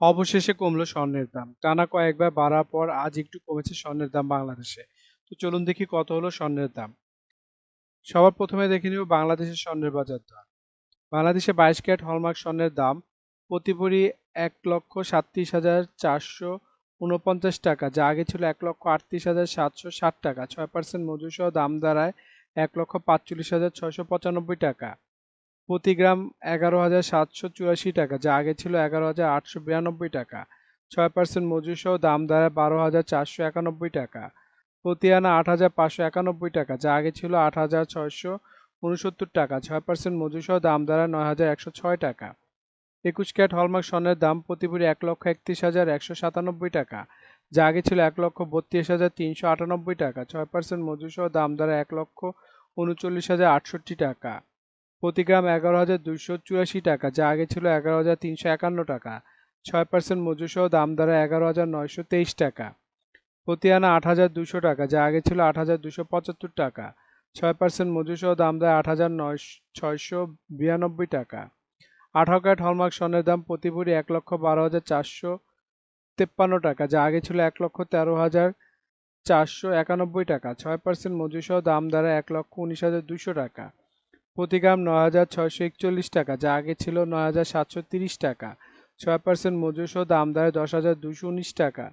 অবশেষে কমলো স্বর্ণের দাম। টানা কয়েকবার বাড়ার পর আজ একটু কমেছে স্বর্ণের দাম বাংলাদেশে। তো চলুন দেখি কত হলো স্বর্ণের দাম। সবার প্রথমে দেখে নিব বাংলাদেশের স্বর্ণের বাজার দর। বাংলাদেশে বাইশ ক্যারেট হলমার্ক স্বর্ণের দাম প্রতি ভরি এক লক্ষ সাতত্রিশ হাজার চারশো উনপঞ্চাশ টাকা, যা আগে ছিল এক লক্ষ আটত্রিশ হাজার সাতশো ষাট টাকা। ছয় পার্সেন্ট মজুর সহ দাম দাঁড়ায় এক লক্ষ পাঁচচল্লিশ হাজার ছয়শো পঁচানব্বই টাকা। প্রতি গ্রাম এগারো হাজার সাতশো চুরাশি টাকা, যা আগে ছিল এগারো হাজার আটশো বিরানব্বই টাকা। ছয় পার্সেন্ট মজুর সহ দাম দাঁড়ায় বারো হাজার চারশো একানব্বই টাকা। প্রতি আনা আট হাজার পাঁচশো একানব্বই টাকা, যা আগে ছিল আট হাজার ছয়শো উনসত্তর টাকা। ছয় পার্সেন্ট মজুর সহ দাম দাঁড়ায় নয় হাজার একশো ছয় টাকা। একুশ ক্যাট হলমার্ক স্বর্ণের দাম প্রতি ভরি এক লক্ষ একত্রিশ হাজার একশো সাতানব্বই টাকা, যা আগে ছিল এক লক্ষ বত্রিশ হাজার তিনশো আটানব্বই টাকা। ছয় পার্সেন্ট মজুর সহ দাম দাঁড়ায় এক লক্ষ উনচল্লিশ হাজার আটষট্টি টাকা। প্রতি গ্রাম এগারো হাজার দুইশো চুরাশি টাকা, যা আগে ছিল এগারো হাজার তিনশো একান্ন টাকা। ছয় পার্সেন্ট মজুর সহ দাম দাঁড়ায় এগারো হাজার নয়শো তেইশ টাকা। প্রতি আনা আট হাজার দুশো টাকা, যা আগে ছিল আট হাজার দুশো পঁচাত্তর টাকা। ছয় পার্সেন্ট মজুর সহ দাম দেয় আট হাজার নয় ছয়শো বিরানব্বই টাকা। আঠারো ক্যারেট হলমার্ক স্বর্ণের দাম প্রতি ভরি এক লক্ষ বারো হাজার চারশো তেপ্পান্ন টাকা, যা আগে ছিল এক লক্ষ তেরো হাজার চারশো একানব্বই টাকা। ছয় পার্সেন্ট মজুর সহ দাম দাঁড়ায় এক লক্ষ উনিশ হাজার দুশো টাকা। প্রতি গ্রাম নয় হাজার ছয়শো একচল্লিশ টাকা, যা আগে ছিল নয় হাজার সাতশো তিরিশ টাকা। ছয় পার্সেন্ট মজুর সহ দাম দাঁড়ায় দশ হাজার দুশো উনিশ টাকা।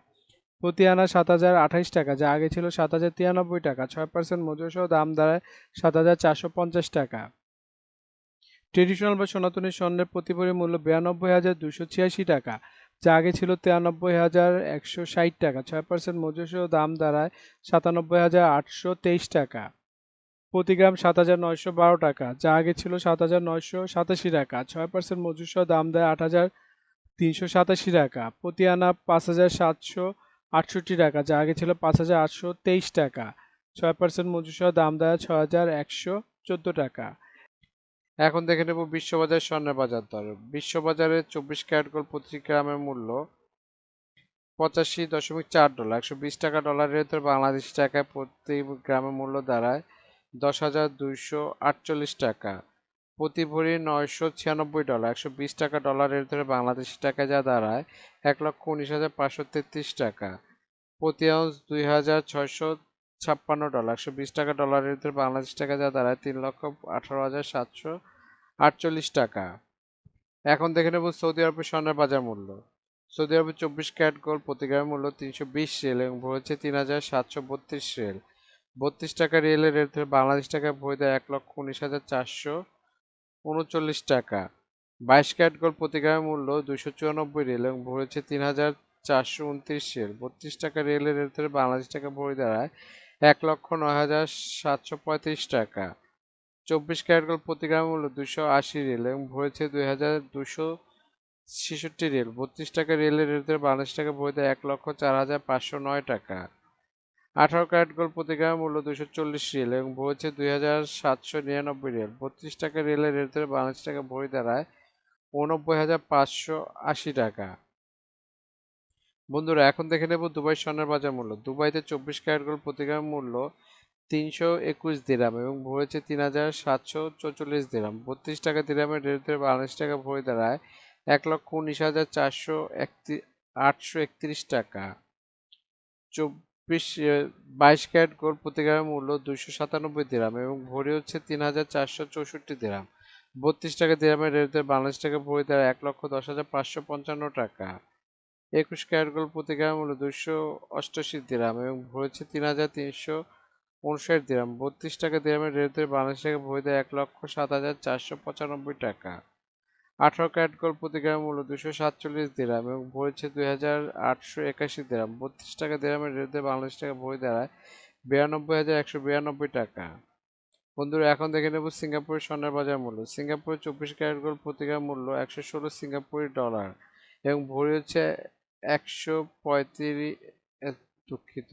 প্রতি আনা সাত হাজার আঠাইশ টাকা, যা আগে ছিল সাত হাজার তিরানব্বই টাকা। ছয় পার্সেন্ট মজুর সহ দাম দাঁড়ায় সাত হাজার চারশো পঞ্চাশ টাকা। ট্রেডিশনাল বা সনাতনী স্বর্ণের প্রতি ভরি মূল্য বিরানব্বই হাজার দুশো ছিয়াশি টাকা, যা আগে ছিল তিরানব্বই হাজার একশো ষাট টাকা। ছয় পার্সেন্ট মজুর সহ দাম দাঁড়ায় সাতানব্বই হাজার আটশো তেইশ টাকা। প্রতি গ্রাম সাত হাজার নয়শো বারো টাকা, যা আগে ছিল সাত হাজার নয়শো সাতাশি টাকা। ছয় পার্সেন্ট মজুর সহ দাম দেয় আট হাজার তিনশো সাতাশি টাকা। প্রতি আনা পাঁচ হাজার সাতশো আটষট্টি টাকা, যা আগে ছিল পাঁচ হাজার আটশো তেইশ টাকা। ছয় পার্সেন্ট মজুর সহ দাম দেয় ছয় হাজার একশো চোদ্দ টাকা। এখন দেখে নেব বিশ্ববাজার স্বর্ণের বাজার দর। বিশ্ববাজারে চব্বিশ ক্যারেট গোল্ড প্রতি গ্রামের মূল্য পঁচাশি দশমিক চার ডলার, একশো বিশ টাকা ডলারের দর বাংলাদেশি টাকায় প্রতি গ্রামের মূল্য দাঁড়ায় দশ হাজার দুইশো আটচল্লিশ টাকা। প্রতি ভরি নয়শো ছিয়ানব্বই ডলার, একশো বিশ টাকা ডলারের ধরে বাংলাদেশি টাকা যা দাঁড়ায়, এক লক্ষ উনিশ হাজার পাঁচশো তেত্রিশ টাকা। প্রতি আউন্স দুই হাজার ছয়শো ছাপ্পান্ন ডলার, একশো বিশ টাকা ডলারের ধরে বাংলাদেশ টাকা যা দাঁড়ায়, তিন লক্ষ আঠারো হাজার সাতশো আটচল্লিশ টাকা। এখন দেখে নেব সৌদি আরবের স্বর্ণের বাজার মূল্য। সৌদি আরবের চব্বিশ ক্যারেট গোল্ড প্রতি গ্রামের মূল্য তিনশো বিশ রেল এবং ভরেছে তিন হাজার সাতশো বত্রিশ রেল বত্রিশ টাকা রিয়েলের রেট বাংলাদেশ টাকায় দেয় এক লক্ষ উনিশ হাজার চারশো উনচল্লিশ টাকা। বাইশ ক্যারেট গোল্ড প্রতি মূল্য দুশো চুরানব্বই রেল এবং ভরেছে তিন হাজার চারশো উনত্রিশ রেল বত্রিশ টাকা রেলের রেট বাংলাদেশ টাকা বই দাঁড়ায় এক লক্ষ নয় হাজার সাতশো পঁয়ত্রিশ টাকা। চব্বিশ ক্যারেট গোল্ড প্রতি মূল্য দুশো আশি রেল এবং ভরেছে দুই হাজার দুশো ছেষট্টি রেল বত্রিশ টাকা রেলের রেট বাংলাদেশ টাকা বই দেয় এক লক্ষ চার হাজার পাঁচশো নয় টাকা। আঠারো ক্যারেট গোল্ড প্রতি গ্রামের মূল্য দুশো চল্লিশ রিয়েল এবং বইছে দুই হাজার সাতশো নিরানব্বই রিয়েল। বত্রিশ টাকা রেলের রেট ধরে বাংলাদেশ টাকা বই দাঁড়ায় উনব্বই হাজার পাঁচশো আশি টাকা। বন্ধুরা, এখন দেখে নেব দুবাই স্বর্ণের বাজার মূল্য। দুবাইতে চব্বিশ ক্যারেট গোল্ড প্রতি গ্রামের মূল্য তিনশো একুশ দিরাম এবং ভরেছে তিন হাজার সাতশো চৌচল্লিশ দিরাম। বত্রিশ টাকা দিরামের রেট ধরে বাংলাদেশ টাকা বই দাঁড়ায় এক লক্ষ উনিশ হাজার চারশো একত্রিশ আটশো একত্রিশ টাকা। চব্বিশ বাইশ ক্যারেট গোল্ড প্রতি গ্রামের মূল্য দুইশো সাতানব্বই দিরাম এবং ভরি হচ্ছে তিন হাজার চারশো চৌষট্টি দিরাম। বত্রিশ টাকা দিরামের রেট বাংলাদেশ টাকা ভরি দ্বারা এক লক্ষ দশ হাজার পাঁচশো পঞ্চান্ন টাকা। একুশ ক্যারেট গোল্ড প্রতি গ্রামের মূল্য দুইশো অষ্টাশি দিরাম এবং ভরি হচ্ছে তিন হাজার তিনশো উনষাট দিরাম। বত্রিশ টাকা দিরামের রেট বাংলাদেশ টাকা ভরি দেয় এক লক্ষ সাত হাজার চারশো পঁচানব্বই টাকা। আঠারো ক্যারেট গোল্ড প্রতি গ্রাম মূল্য দুশো সাতচল্লিশ দিরাম এবং ভরেছে দুই হাজার আটশো একাশি দিরাম। বত্রিশ টাকা দিরামের রেটে বাংলাদেশ টাকা বই দাঁড়ায় বিরানব্বই হাজার একশো বিরানব্বই টাকা। বন্ধুরা, এখন দেখে নেব সিঙ্গাপুরের স্বর্ণের বাজার মূল্য। সিঙ্গাপুরের চব্বিশ ক্যারেট গোল্ড মূল্য একশো ষোলো সিঙ্গাপুরি ডলার এবং ভরি হচ্ছে একশো পঁয়ত্রিশ দুঃখিত।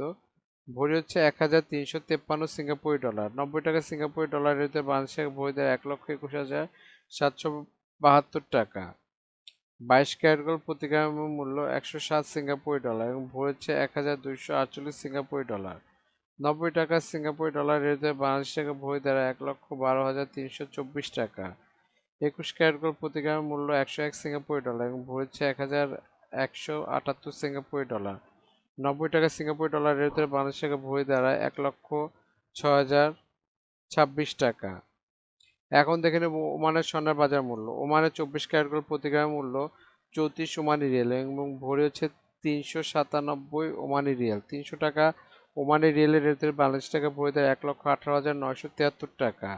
ভরি হচ্ছে এক হাজার তিনশো তেপ্পান্ন সিঙ্গাপুরি ডলার। নব্বই টাকা সিঙ্গাপুরি ডলার রেটে বাংলাদেশ টাকা বই দেয় এক লক্ষ একুশ হাজার সাতশো বাহাত্তর টাকা। বাইশ ক্যারেট গোল্ড প্রতি গ্রামের মূল্য একশো সাত সিঙ্গাপুরি ডলার এবং ভরেছে এক হাজার দুইশো আটচল্লিশ সিঙ্গাপুরি ডলার। নব্বই টাকা সিঙ্গাপুরি ডলার রেটে বাংলাদেশ টাকা বই দ্বারা এক লক্ষ বারো হাজার তিনশো চব্বিশ টাকা। একুশ ক্যারেট গোল্ড প্রতি গ্রামের মূল্য একশো এক সিঙ্গাপুরি ডলার এবং ভরেছে এক হাজার একশো আটাত্তর সিঙ্গাপুরি ডলার। নব্বই টাকা সিঙ্গাপুরি ডলার ভিতরে বাংলাদেশ টাকা ভরি দাঁড়ায় এক লক্ষ ছয় হাজার ছাব্বিশ টাকা। এখন দেখে নেব ওমানের স্বর্ণের বাজার মূল্য। ওমানের চব্বিশ ক্যারেট গোল্ড প্রতি গ্রামের মূল্য চৌত্রিশ ওমানি রিয়েল এবং ভরি হচ্ছে তিনশো সাতানব্বই ওমানি রিয়েল। তিনশো টাকা ওমানি রিয়েলের রেট বাংলাদেশ টাকা ভরি দেয় এক লক্ষ আঠারো হাজার নয়শো তিয়াত্তর টাকা।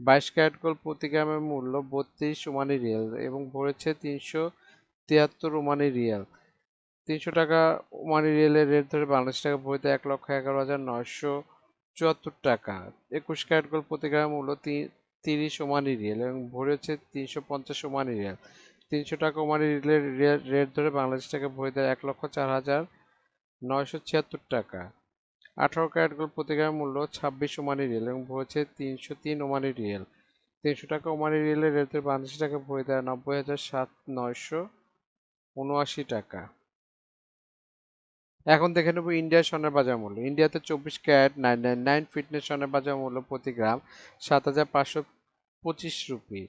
বাইশ ক্যারেট গোল্ড প্রতি গ্রামের মূল্য বত্রিশ ওমানি রিয়েল এবং ভরেছে তিনশো তিয়াত্তর ওমানি রিয়েল। তিনশো টাকা ওমানি রিয়েলের রেট ধরে বাংলাদেশ টাকা ভরি দেয় এক লক্ষ এগারো হাজার নয়শো চুয়াত্তর টাকা। একুশ ক্যারেট গোল্ড প্রতি গ্রামের মূল্য তিরিশ ওমানি রিয়েল এবং ভরি হচ্ছে তিনশো পঞ্চাশ ওমানি রিয়েল। তিনশো টাকা ওমানি রিয়েলের রেট ধরে বাংলাদেশ টাকা ভরি দেয় এক লক্ষ চার হাজার নয়শো ছিয়াত্তর টাকা। আঠারো ক্যারেট গোল্ড প্রতি গ্রামের মূল্য ছাব্বিশ ওমানি রিয়েল এবং ভরেছে তিনশো তিন ওমানি রিয়েল। তিনশো টাকা ওমানি রিয়েলের রেট ধরে বাংলাদেশ টাকা ভরি দেয় নব্বই হাজার সাত নয়শো উনআশি টাকা। এখন দেখে নেব ইন্ডিয়ার স্বর্ণের বাজার মূল্য। ইন্ডিয়াতে চব্বিশ carat nine nine nine fitness স্বর্ণের বাজার মূল্য প্রতি গ্রাম সাত হাজার পাঁচশো পঁচিশ রুপি।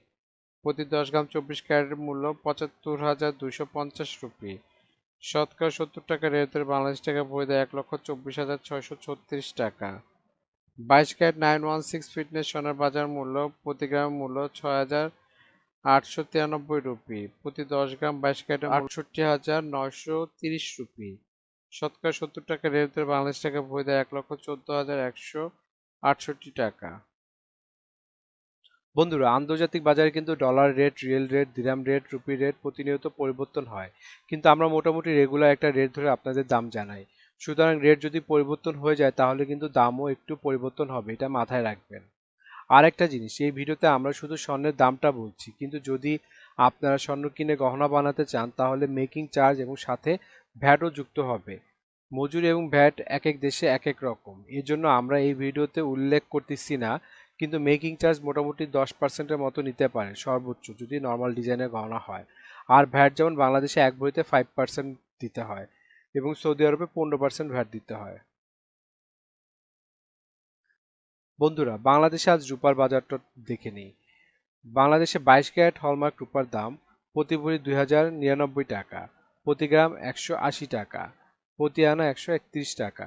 প্রতি দশ গ্রাম চব্বিশ ক্যারেটের মূল্য পঁচাত্তর হাজার দুশো পঞ্চাশ রুপি। শতকরা সত্তর টাকা রেটের বাংলাদেশ টাকা বই দেয় এক লক্ষ চব্বিশ হাজার ছয়শো ছত্রিশ টাকা। বাইশ carat nine one six fitness সোনার বাজার মূল্য প্রতি গ্রাম মূল্য ছয় হাজার আটশো তিরানব্বই রুপি। প্রতি দশ গ্রাম বাইশ ক্যারেট আটষট্টি হাজার নয়শো তিরিশ রুপি। শতকরা সত্তর টাকা রেটের বাংলাদেশ টাকা বই দেয় এক লক্ষ চোদ্দ হাজার একশো আটষট্টি টাকা। বন্ধুরা, আন্তর্জাতিক বাজারে কিন্তু dollar rate riyal rate dirham rate rupee rate প্রতিনিয়ত পরিবর্তন হয়। কিন্তু আমরা মোটামুটি রেগুলার একটা রেট ধরে আপনাদের দাম জানাই। সুতরাং রেট যদি পরিবর্তন হয়ে যায়, তাহলে কিন্তু দামও একটু পরিবর্তন হবে, এটা মাথায় রাখবেন। আর একটা জিনিস, এই ভিডিওতে আমরা শুধু স্বর্ণের দামটা বলছি, কিন্তু যদি আপনারা স্বর্ণ কিনে গহনা বানাতে চান, তাহলে মেকিং চার্জ এবং সাথে ভ্যাটও যুক্ত হবে। মজুরি এবং ভ্যাট এক এক দেশে এক এক রকম। এর জন্য আমরা এই ভিডিওতে উল্লেখ করতেছি না, কিন্তু মেকিং চার্জ মোটামুটি দশ পার্সেন্টের মতো নিতে পারে সর্বোচ্চ যদি নর্মাল ডিজাইনের গহনা হয়। আর ভ্যাট যেমন বাংলাদেশে এক বইতে ফাইভ পার্সেন্ট দিতে হয় এবং সৌদি আরবে পনেরো পার্সেন্ট ভ্যাট দিতে হয়। বন্ধুরা, বাংলাদেশে আজ রূপার বাজারটা দেখে নিই। বাংলাদেশে বাইশ ক্যারেট হলমার্ক রূপার দাম প্রতি ভরি দুই হাজার নিরানব্বই টাকা, প্রতি গ্রাম একশো আশি টাকা। প্রতি আনা একশো একত্রিশ টাকা।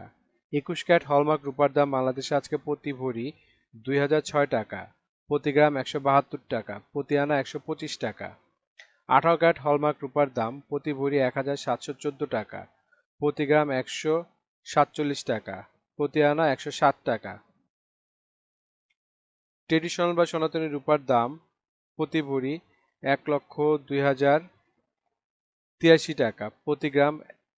একুশ ক্যারেট হলমার্ক রূপার দাম বাংলাদেশে আজকে প্রতি ভরি দুই হাজার ছয় টাকা। প্রতি গ্রাম একশো বাহাত্তর টাকা, প্রতি আনা একশো পঁচিশ টাকা। আঠারো ক্যারেট হলমার্ক রূপার দাম প্রতি ভরি এক হাজার সাতশো চোদ্দ টাকা। প্রতি গ্রাম একশো সাতচল্লিশ টাকা, প্রতি আনা একশো ষাট টাকা। ট্রেডিশনাল বা সনাতনী রূপার দাম প্রতি ভরি এক লক্ষ দুই হাজার তিরাশি টাকা, প্রতি গ্রাম